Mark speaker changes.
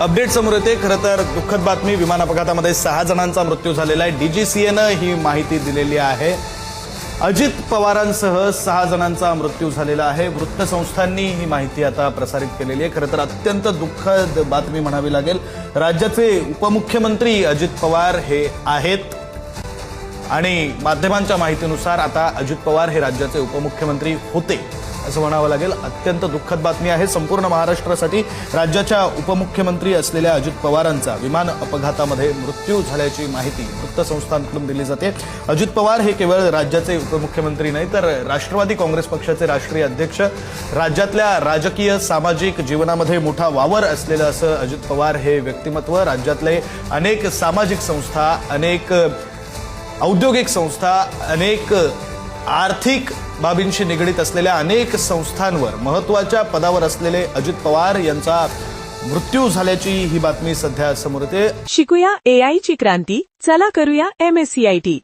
Speaker 1: Update समोर येते. खरं तर दुःखद बातमी विमान अपघातामध्ये सहा जणांचा मृत्यू झालेला आहे. डीजीसीएनं ही माहिती दिलेली आहे. अजित पवारांसह सहा जणांचा मृत्यू झालेला आहे. वृत्तसंस्थांनी ही माहिती आता प्रसारित केलेली आहे. खरं तर अत्यंत दुःखद बातमी म्हणावी लागेल. राज्याचे उपमुख्यमंत्री अजित पवार हे आहेत. आणि माध्यमांच्या माहितीनुसार आता अजित पवार हे राज्याचे उपमुख्यमंत्री होते. असं म्हणावं लागेल. अत्यंत दुःखद बातमी आहे. संपूर्ण महाराष्ट्रासाठी राज्याच्या उपमुख्यमंत्री असलेल्या अजित पवारांचा विमान अपघातामध्ये मृत्यू झाल्याची माहिती वृत्तसंस्थांकडून दिली जाते. अजित पवार हे केवळ राज्याचे उपमुख्यमंत्री नाही तर राष्ट्रवादी काँग्रेस पक्षाचे राष्ट्रीय अध्यक्ष राज्यातल्या राजकीय सामाजिक जीवनामध्ये मोठा वावर असलेलं असं अजित पवार हे व्यक्तिमत्व. राज्यातले अनेक सामाजिक संस्था अनेक औद्योगिक संस्था अनेक आर्थिक बाबींशी निगडीत असलेल्या अनेक संस्थांवर महत्त्वाच्या पदावर असलेले अजित पवार यांचा मृत्यू झाल्याची ही बातमी सध्या समोर येते.
Speaker 2: शिकूया एआयची क्रांती चला करूया M S C I T.